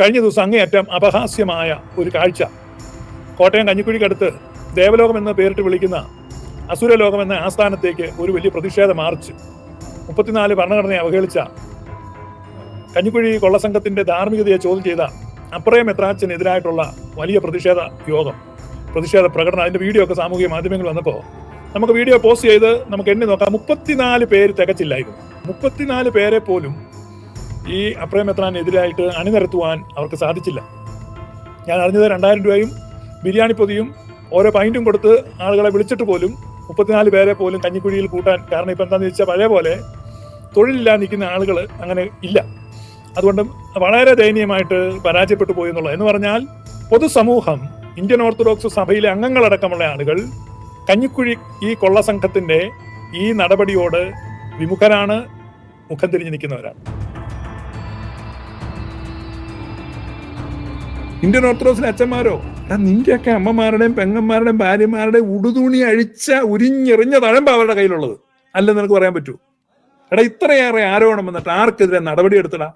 കഴിഞ്ഞ ദിവസം അങ്ങേയറ്റം അപഹാസ്യമായ ഒരു കാഴ്ച. കോട്ടയം കഞ്ഞിക്കുഴിക്കടുത്ത് ദേവലോകം എന്ന് പേരിട്ട് വിളിക്കുന്ന അസുരലോകം എന്ന ആസ്ഥാനത്തേക്ക് ഒരു വലിയ പ്രതിഷേധ മാർച്ച്. മുപ്പത്തിനാല് ഭരണഘടനയെ അവഹേളിച്ച കഞ്ഞിക്കുഴി കൊള്ളസംഘത്തിന്റെ ധാർമ്മികതയെ ചോദ്യം ചെയ്ത അപ്രയം എത്രാച്ചനെതിരായിട്ടുള്ള വലിയ പ്രതിഷേധ യോഗം. പ്രതിഷേധ പ്രകടനം. അതിന്റെ വീഡിയോ ഒക്കെ സാമൂഹിക മാധ്യമങ്ങൾ വന്നപ്പോൾ നമുക്ക് വീഡിയോ പോസ്റ്റ് ചെയ്ത് നമുക്ക് എണ്ണി നോക്കാം. മുപ്പത്തിനാല് പേര് തികച്ചില്ലായിരുന്നു. മുപ്പത്തിനാല് പേരെ പോലും ഈ അപ്രയം എത്രാനെതിരായിട്ട് അണിനിരത്തുവാൻ അവർക്ക് സാധിച്ചില്ല. ഞാൻ അറിഞ്ഞത് രണ്ടായിരം രൂപയും ബിരിയാണി പൊതിയും ഓരോ പൈന്റും കൊടുത്ത് ആളുകളെ വിളിച്ചിട്ട് പോലും മുപ്പത്തിനാല് പേരെ പോലും കഞ്ഞിക്കുഴിയിൽ കൂട്ടാൻ കാരണം ഇപ്പം എന്താണെന്ന് വെച്ചാൽ പഴയ പോലെ തൊഴിലില്ലാതെ നിൽക്കുന്ന ആളുകൾ അങ്ങനെ ഇല്ല. അതുകൊണ്ട് വളരെ ദയനീയമായിട്ട് പരാജയപ്പെട്ടു പോയി എന്നുള്ളത്. എന്ന് പറഞ്ഞാൽ പൊതുസമൂഹം ഇന്ത്യൻ ഓർത്തഡോക്സ് സഭയിലെ അംഗങ്ങളടക്കമുള്ള ആളുകൾ കഞ്ഞിക്കുഴി ഈ കൊള്ളസംഘത്തിന്റെ ഈ നടപടിയോട് വിമുഖരാണ് മുഖം തിരിഞ്ഞു നിൽക്കുന്നവരാണ്. ഇന്ത്യൻ ഓർത്തഡോക്സിലെ അച്ഛന്മാരോ? എടാ നിന്റെയൊക്കെ അമ്മമാരുടെയും പെങ്ങന്മാരുടെയും ഭാര്യമാരുടെയും ഉടുതുണി അഴിച്ച ഉരിഞ്ഞെറിഞ്ഞ തഴമ്പ അവരുടെ കയ്യിലുള്ളത്. അല്ലെന്ന് നിനക്ക് പറയാൻ പറ്റൂ? എടാ ഇത്രയേറെ ആരോപണം വന്നിട്ട് ആർക്കെതിരെ നടപടി എടുത്തടാ?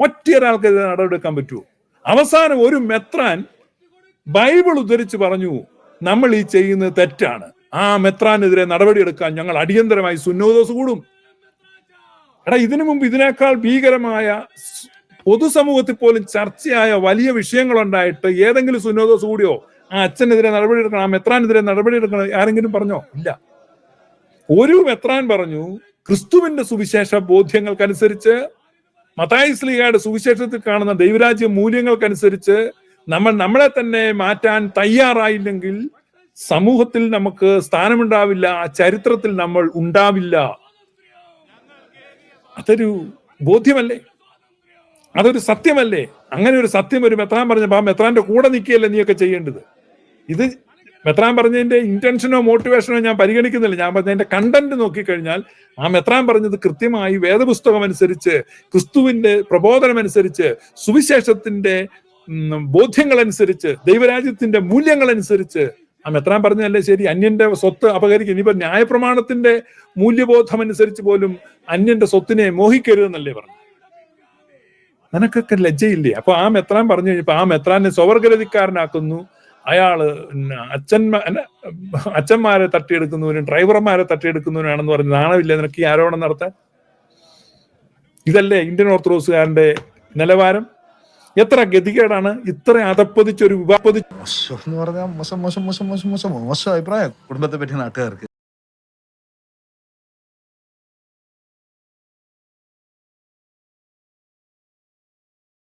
ഒറ്റയൊരാൾക്കെതിരെ നടപടി എടുക്കാൻ പറ്റുമോ അവസാനം ഒരു മെത്രാൻ ബൈബിൾ ഉദ്ധരിച്ച് പറഞ്ഞു നമ്മൾ ഈ ചെയ്യുന്നത് തെറ്റാണ്. ആ മെത്രാനെതിരെ നടപടിയെടുക്കാൻ ഞങ്ങൾ അടിയന്തരമായി സുന്നോദോസ് കൂടും. എടാ ഇതിനു മുമ്പ് ഇതിനേക്കാൾ ഭീകരമായ പൊതുസമൂഹത്തിൽ പോലും ചർച്ചയായ വലിയ വിഷയങ്ങളുണ്ടായിട്ട് ഏതെങ്കിലും സുനോദോസ് കൂടിയോ ആ അച്ഛനെതിരെ നടപടിയെടുക്കണം ആ മെത്രാനെതിരെ നടപടി നടപടിയെടുക്കണം ആരെങ്കിലും പറഞ്ഞോ? ഇല്ല. ഒരു മെത്രാൻ പറഞ്ഞു ക്രിസ്തുവിന്റെ സുവിശേഷ ബോധ്യങ്ങൾക്കനുസരിച്ച് മത്തായി സ്ലീഹയുടെ സുവിശേഷത്തിൽ കാണുന്ന ദൈവരാജ്യ മൂല്യങ്ങൾക്കനുസരിച്ച് നമ്മൾ നമ്മളെ തന്നെ മാറ്റാൻ തയ്യാറായില്ലെങ്കിൽ സമൂഹത്തിൽ നമുക്ക് സ്ഥാനമുണ്ടാവില്ല ആ ചരിത്രത്തിൽ നമ്മൾ ഉണ്ടാവില്ല. അതൊരു ബോധ്യമല്ലേ? അതൊരു സത്യമല്ലേ? അങ്ങനെ ഒരു സത്യം ഒരു മെത്രാൻ പറഞ്ഞ ആ മെത്രാന്റെ കൂടെ നിൽക്കുകയല്ലേ നീയൊക്കെ ചെയ്യേണ്ടത്? ഇത് മെത്രാൻ പറഞ്ഞതിന്റെ ഇന്റൻഷനോ മോട്ടിവേഷനോ ഞാൻ പരിഗണിക്കുന്നില്ല. ഞാൻ പറഞ്ഞതിന്റെ കണ്ടന്റ് നോക്കിക്കഴിഞ്ഞാൽ ആ മെത്രാൻ പറഞ്ഞത് കൃത്യമായി വേദപുസ്തകം അനുസരിച്ച് ക്രിസ്തുവിന്റെ പ്രബോധനം അനുസരിച്ച് സുവിശേഷത്തിന്റെ ബോധ്യങ്ങൾ അനുസരിച്ച് ദൈവരാജ്യത്തിന്റെ മൂല്യങ്ങൾ അനുസരിച്ച് ആ മെത്രാൻ പറഞ്ഞതല്ലേ ശരി? അന്യന്റെ സ്വത്ത് അപകരിക്കും. ഇനിയിപ്പോ ന്യായപ്രമാണത്തിന്റെ മൂല്യബോധം അനുസരിച്ച് പോലും അന്യന്റെ സ്വത്തിനെ മോഹിക്കരുതെന്നല്ലേ പറഞ്ഞു നിനക്കൊക്കെ ലജ്ജയില്ലേ? അപ്പൊ ആ മെത്രാൻ പറഞ്ഞു കഴിഞ്ഞപ്പോ ആ മെത്രാനെ സ്വവർഗരതിക്കാരനാക്കുന്നു അയാൾ അച്ഛന്മാ അച്ഛന്മാരെ തട്ടിയെടുക്കുന്നവനും ഡ്രൈവർമാരെ തട്ടിയെടുക്കുന്നവനാണെന്ന് പറഞ്ഞ് നാണമില്ല നിനക്ക് ഈ ആരോപണം നടത്താൻ? ഇതല്ലേ ഇന്ത്യൻ ഓർത്തഡോക്സുകാരന്റെ നിലവാരം? എത്ര ഗതികേടാണ് ഇത്ര അതപ്പതിച്ചൊരു വിവാഹപ്പതി മോശം മോശം മോശം മോശം മോശം മോശം മോശം അഭിപ്രായം കുടുംബത്തെ പറ്റി നാട്ടുകാർക്ക്.